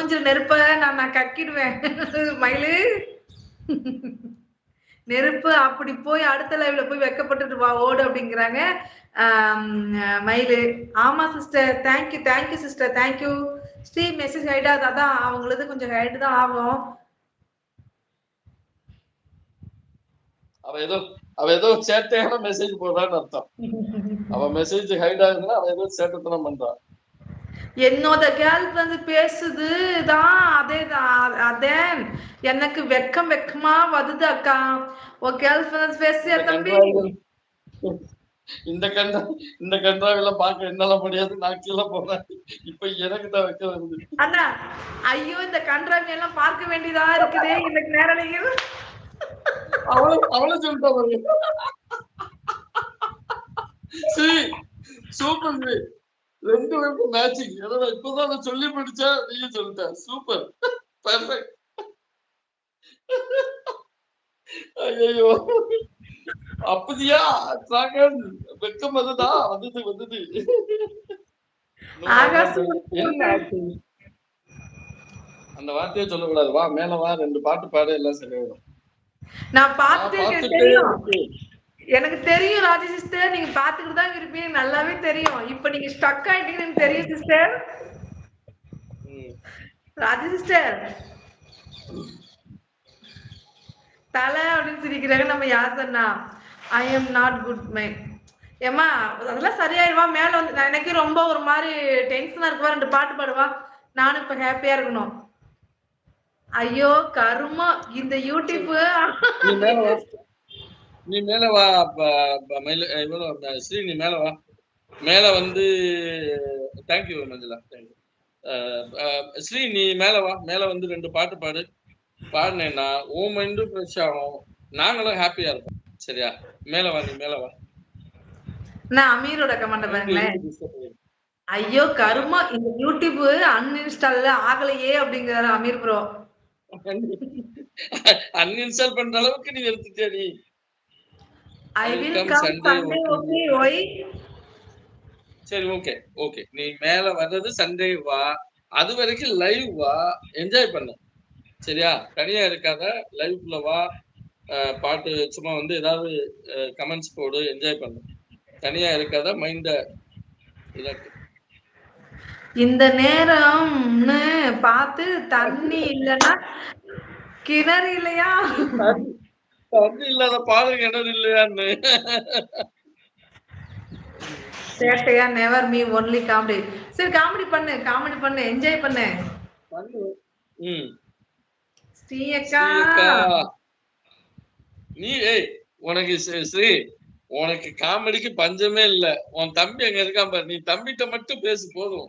மூஞ்சில் நெருப்ப நான் நான் கக்கிடுவேன். மயிலு. நெருப்பு அப்படி போய் அடுத்த லைவ்ல போய் வெக்கப்பட்டுட்டு வா ஓடு அப்படிங்கிறாங்க. மயிலு. ஆமா sister thank you thank you sister thank you Sri message height அதான் அவங்களது கொஞ்சம் ஹைட் தான் ஆகும். அவ ஏதோ அவ ஏதோ சேட்டையான மெசேஜ் போடுறான்னு அர்த்தம். அவ மெசேஜ் ஹைட் ஆகுதுன்னா அவ ஏதோ சேட்டத்தனம் பண்றான் என்னோட கேர்ள் வந்து பேசுது. தான் அதே தான் அதே. எனக்கு வெக்கம் வெக்கமா வருது அக்கா. உன் கேர்ள் ஃப்ரெண்ட்ஸ் பேசிய தம்பி? இந்த கண்டா இந்த கன்றாவெல்லாம் பார்க்க என்னால முடியாது. நான் கீழே போறேன். இப்ப எனக்கு தான் வைக்க வருது. அண்ணா ஐயோ இந்த கன்றாவி எல்லாம் பார்க்க வேண்டியதா இருக்குதே. இந்த நேரலையில். அவளும் அவளும் சொல்லிட்டா சூப்பர் ரெண்டு பேருக்கும் மேட்சிங் ஏன்னா இப்பதான் நான் சொல்லி முடிச்சேன் நீங்க சொல்லிட்ட. சூப்பர் பெர்ஃபெக்ட் ஐயோ அப்படியா? சாகன் வெக்கம் வந்ததா? வந்தது வந்தது? அந்த வார்த்தையே சொல்லக்கூடாது. வா மேல வா ரெண்டு பாட்டு பாடு எல்லாம் சரியாயிடும். நான் பார்த்துட்டு எனக்கு தெரியும் ராஜி சிஸ்டர் நீங்க பாத்துக்கிட்டு தான் இருப்பீங்க. நல்லாவே தெரியும். இப்ப நீங்க ஸ்டக் ஆயிட்டீங்கன்னு தெரியும் சிஸ்டர். ராஜி சிஸ்டர் தலை அப்படின்னு சிரிக்கிறாங்க. நம்ம யார் சொன்னா? I am not good mind ஏமா அதெல்லாம் சரியாயிடுவா. மேல வந்து எனக்கு ரொம்ப ஒரு மாதிரி டென்ஷனா இருக்குவா ரெண்டு பாட்டு பாடுவா. நானும் இப்ப ஹாப்பியா இருக்கணும். ஐயோ கருமம். இந்த யூடியூப் நீ மேல வா வந்தா. ஸ்ரீ நீ மேல வா. மேல வந்து தேங்க்யூ மஞ்சளா தேங்க்யூ ஸ்ரீ நீ மேல வா. மேல வந்து ரெண்டு பாட்டு பாடு. பாடினேன்னா உன் மைண்டும் ஃப்ரெஷ் ஆகும். நாங்களும் ஹாப்பியா இருப்போம். சரியா? மேல வா நீ மேல வா. நான் அமீரோட கமெண்ட் பாருங்களேன். ஐயோ கருமா இந்த யூடியூப் அன்இன்ஸ்டால் ஆகலையே அப்படிங்கிறாரு அமீர் ப்ரோ அன்இன்ஸ்டால் பண்ற அளவுக்கு நீ எடுத்துட்டியா நீ. I will come Sunday. Okay Y சரி ஓகே ஓகே நீ மேல வர்றது சண்டே வா. அது வரைக்கும் லைவ் வா. என்ஜாய் பண்ணு. சரியா? தனியா இருக்காத லைவ்ல வா. பாட்டு சும்மா வந்து ஏதாவது கமெண்ட்ஸ் போடு என்ஜாய் பண்ணு. தனியா இருக்காத மைண்ட இதாக்கு. இந்த நேரம்னு பார்த்து தண்ணி இல்லைன்னா கிணறு இல்லையா? தண்ணி இல்லாத பாடு கிணறு இல்லையான்னு. சேட்டையா நெவர் மீ ஒன்லி காமெடி சரி காமெடி பண்ணு காமெடி பண்ணு என்ஜாய் பண்ணு. ம். ஸ்ரீ அக்கா. நீ ஏய் உனக்கு ஸ்ரீ- உனக்கு காமெடிக்கு பஞ்சமே இல்ல. உன் தம்பி அங்க இருக்கான் பாரு. நீ தம்பிட்ட மட்டும் பேசு போதும்.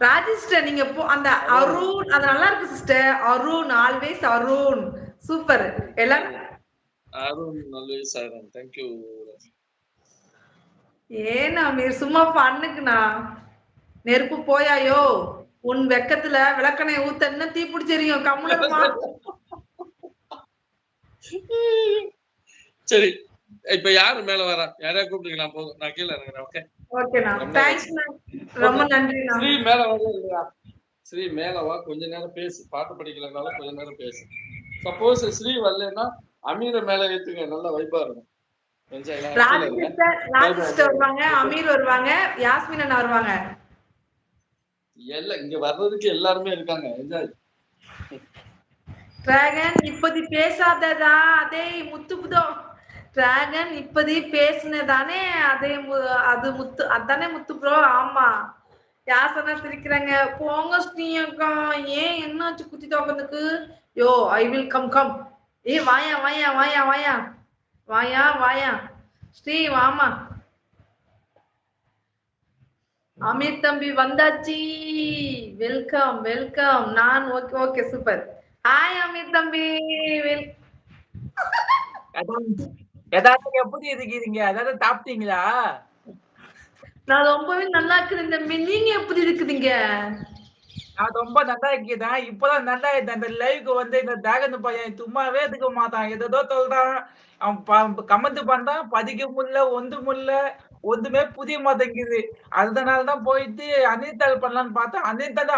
ராஜி சிஸ்டர் நீங்க அந்த அருண் அது நல்லா இருக்கு sister. Arun always Arun. Super. எல்லாரும்? அருண் நல்ல சார் தேங்க்யூ ஏன்னா மீர் சும்மா பண்ணுக்குண்ணா. நெருப்பு போயாயோ? உன் வெக்கத்துல விளக்கணை ஊத்த இன்னும் தீ பிடிச்செரியும்? கம்முல சரி. இப்ப யாரு மேல வரா? யாரையா கூப்பிட்டுக்கலாம் போதும் நான் கீழே இறங்குறேன் ஓகே ஓகேண்ணா தேங்க்ஸ்ண்ணா ரொம்ப நன்றிண்ணா. ஸ்ரீ மேல இல்லையா? ஸ்ரீ மேல வா. கொஞ்ச நேரம் பேசு. பாட்டு படிக்கலனாலும் கொஞ்ச நேரம் பேசு. சப்போஸ் ஸ்ரீ வரலன்னா அமீரை மேல ஏத்துங்க நல்ல வைப்பா இருக்கும். வருவாங்க அமீர் வருவாங்க யாஸ்மின் அண்ணா வருவாங்க. எல்லாம் இங்க வர்றதுக்கு எல்லாருமே இருக்காங்க. என்ஜாய் டிராகன் இப்பதி பேசாததா? அதே முத்து புதோ. டிராகன் இப்பதி பேசுனதானே அதே அது முத்து அதானே முத்து ப்ரோ ஆமா. யாசனா சிரிக்கிறாங்க போங்க ஸ்ரீயக்கா ஏன் என்னாச்சு குத்தி தோக்கத்துக்கு யோ ஐ வில் கம் கம் ஏ வாயா வாயா வாயா வாயா. வாயா வாயா. ஸ்ரீ வாமா. அமீர் தம்பி வந்தாச்சு. வெல்கம் வெல்கம் நான் okay okay super hi Aamir தம்பி. வெல் ஏதாவது எப்படி இருக்கீங்க? அதாவது சாப்பிட்டீங்களா? நான் ரொம்பவே நல்லா இருக்கிறேன் தம்பி. நீங்க எப்படி இருக்குறீங்க? நான் ரொம்ப நல்லா இருக்கிறேன். இப்பதான் நல்லா இருக்கேன். இந்த லைவுக்கு வந்து இந்த தேகந்து பையன் சும்மாவே இருக்க மாட்டான். ஏதோ சொல்றான். அவன் கமெண்ட் பண்றான். பதிக்க முடியல ஒன்று முடியல ஒன்றுமே புரிய மாட்டேங்குது. அதனாலதான் போயிட்டு அனிதால் பண்ணலான்னு பார்த்தா அனிதால்